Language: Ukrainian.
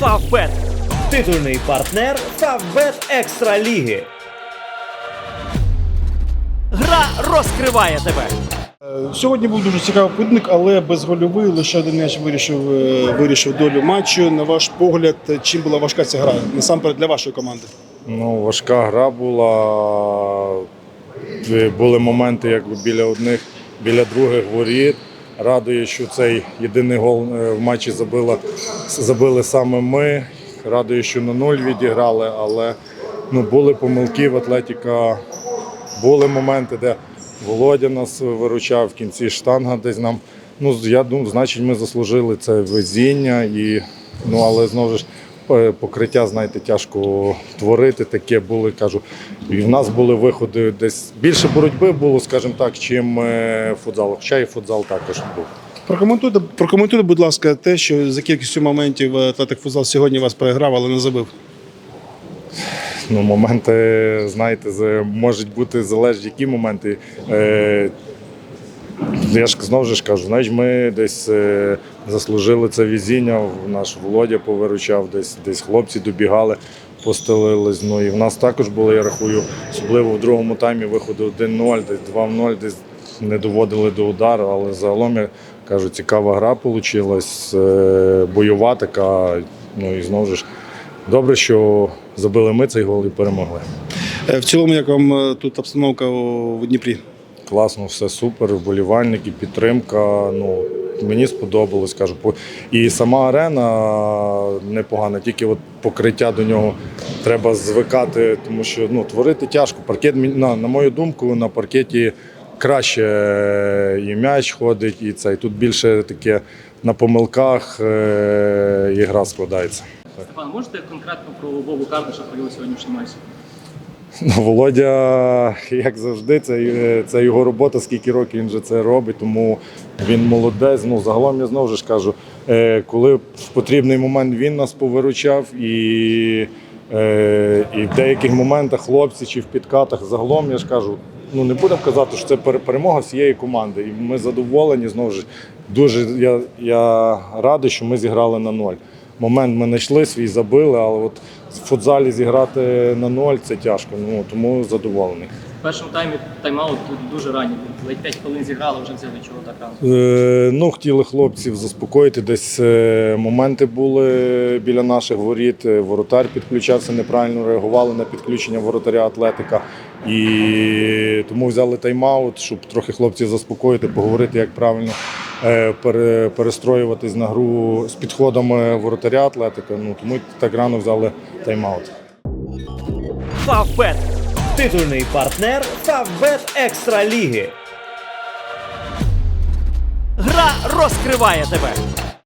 Фавбет. Титульний партнер Фавбет Екстра Ліги. Гра розкриває тебе. Сьогодні був дуже цікавий поєдинок, але безгольовий. Лише один м'яч вирішив, е, вирішив долю матчу. На ваш погляд, чим була важка ця гра? Насамперед для вашої команди. Ну, важка гра була. Е, Були моменти якби біля одних, біля других воріт. Радує, що цей єдиний гол е, в матчі забила, забили саме ми. Радує, що на нуль відіграли, але ну, були помилки в Атлетіка. Були моменти, де Володя нас виручав в кінці штанга десь нам. Ну, я думаю, значить, ми заслужили це везіння. І, ну, але знову ж покриття, знаєте, тяжко творити. Таке були, кажу. І в нас були виходи десь більше боротьби було, скажімо так, чим е, футзал. Хоча і футзал також був. Прокоментуйте, прокоментуйте, будь ласка, те, що за кількістю моментів Атлетик Футзал сьогодні вас переграв, але не забив. Ну, моменти, знаєте, можуть бути залежні які моменти. Е, я ж знову ж кажу, знаєш, ми десь е, заслужили це візіння. Наш Володя повиручав, десь, десь хлопці добігали, постелились. Ну і в нас також було, я рахую, особливо в другому таймі виходу 1-0, десь 2-0, десь не доводили до удару, але загалом я кажу, цікава гра вийшла, бойова така. Ну і знову ж добре, що забили ми цей гол і перемогли. Е, В цілому, як вам е, тут обстановка у- Дніпрі? Класно, все супер, вболівальники, підтримка. Ну, мені сподобалось, кажу. І сама арена непогана, тільки от покриття до нього треба звикати, тому що ну, творити тяжко. Паркет, на, на мою думку, на паркеті краще е, і м'яч ходить, і це. І тут більше таке на помилках е, і гра складається. Степан, можете конкретно про Вову Кардиша про сьогоднішній матч? Ну, Володя, як завжди, це, це його робота, скільки років він вже це робить, тому він молодець. Ну, загалом я знову ж кажу, е, коли в потрібний момент він нас повиручав, і, е, і в деяких моментах хлопці чи в підкатах загалом я ж кажу, ну не будемо казати, що це перемога всієї команди. І ми задоволені знову ж. Дуже я, я радий, що ми зіграли на ноль. Момент ми знайшли свій, забили, але от в футзалі зіграти на ноль це тяжко. Ну тому задоволений. В першому таймі тайм-аут дуже ранній. був. Ледь 5 хвилин зіграли, вже взяли чого так рано. Е, ну, хотіли хлопців заспокоїти. Десь е, моменти були біля наших воріт. Е, Воротар підключався, неправильно реагували на підключення воротаря Атлетика. І тому взяли тайм-аут, щоб трохи хлопців заспокоїти, поговорити, як правильно перестроюватись на гру з підходами воротаря Атлетика. Ну тому так рано взяли тайм-аут. Фавбет. Титульний партнер Фавбет Екстра Ліги. Гра розкриває тебе.